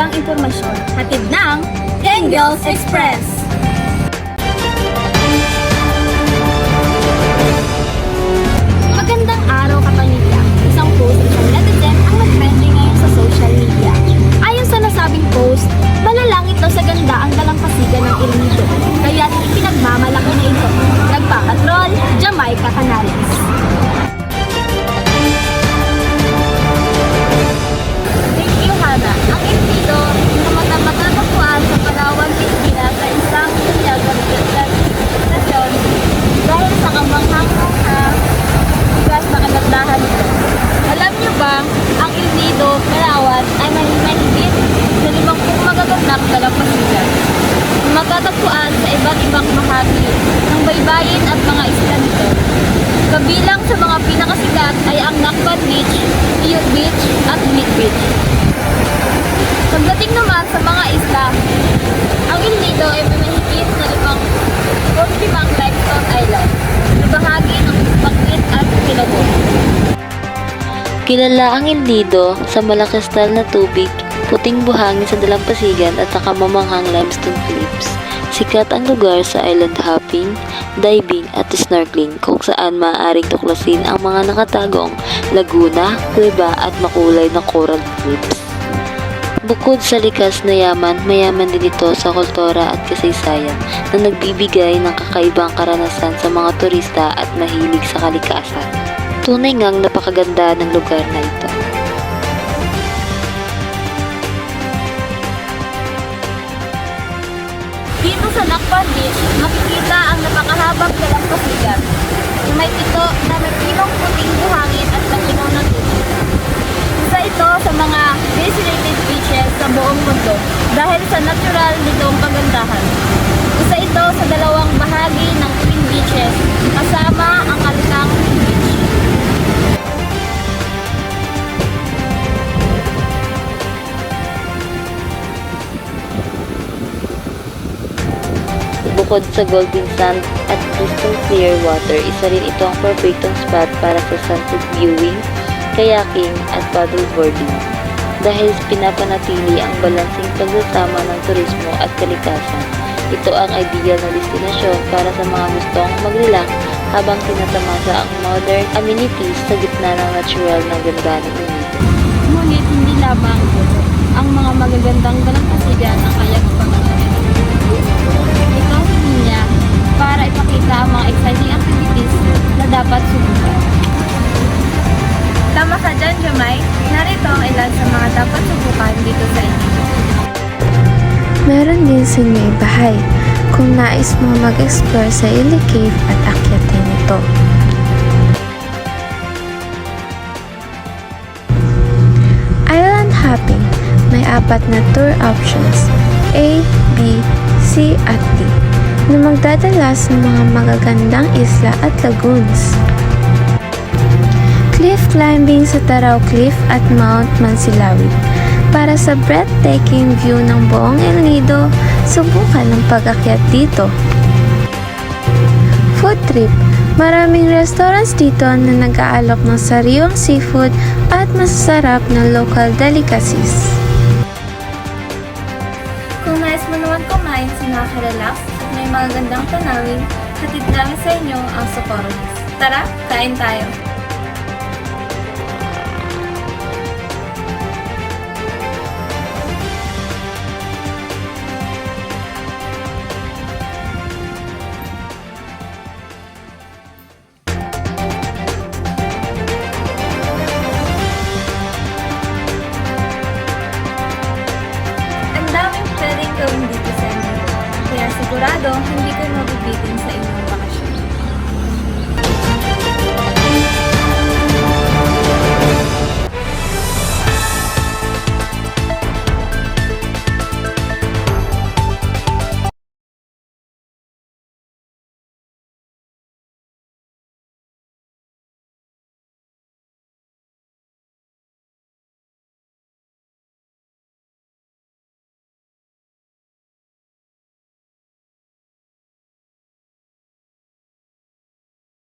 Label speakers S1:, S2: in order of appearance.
S1: mahalagang impormasyon, hatid ng Angels Express. Magandang araw kapamilya. Isang post Magtatagpuan sa iba't ibang bahagi ng baybayin at mga isla nito. Kabilang sa mga pinakasikat ay ang Nakban Beach, Iyot Beach at Mid Beach. Pagdating naman sa mga isla, ang El Nido ay may mahigit na limang 45 limestone island na bahagi ng Bakit at Kilabog.
S2: Kilala ang El Nido sa malakastal na tubig, puting buhangin sa dalampasigan at nakamamanghang limestone cliffs. Sikat ang lugar sa island hopping, diving at snorkeling kung saan maaaring tuklasin ang mga nakatagong laguna, kuweba at makulay na coral reefs. Bukod sa likas na yaman, mayaman din ito sa kultura at kasaysayan na nagbibigay ng kakaibang karanasan sa mga turista at mahilig sa kalikasan. Tunay ngang napakaganda ng lugar na ito.
S1: Beach, makikita ang napakahabang dalampasigan na may pito na may pinong puting buhangin at malinaw na tubig. Isa ito sa mga designated beaches sa buong mundo dahil sa natural nitong kagandahan.
S2: Bukod sa golden sand at crystal clear water, isa rin ito ang perfectong spot para sa sunset viewing, kayaking at paddleboarding. Dahil pinapanatili ang balansing pagsasama ng turismo at kalikasan. Ito ang ideal na destinasyon para sa mga gustong mag-relax habang tinatamasa ang modern amenities sa gitna ng natural na ganda ng.
S1: Ngunit hindi lamang ang mga magagandang dapat subukan dito sa inyo.
S3: Meron din sa inyo ibahay kung nais mo mag-explore sa Ili at akyatin ito. Island hopping may apat na tour options A, B, C at D na magdadala sa mga magagandang isla at lagoons. Cliff climbing sa Taraw Cliff at Mount Mansilawig. Para sa breathtaking view ng buong El Nido, subukan ang pag-akyat dito. Food trip. Maraming restaurants dito na nag-aalok ng sariwang seafood at masasarap na local delicacies.
S1: Kung nais mo naman kumain sa nakaka-relax at may mga gandang tanawin, hatid namin sa inyo ang Socorro Tara, kain tayo! Sigurado, hindi ko mabibitin sa inyo.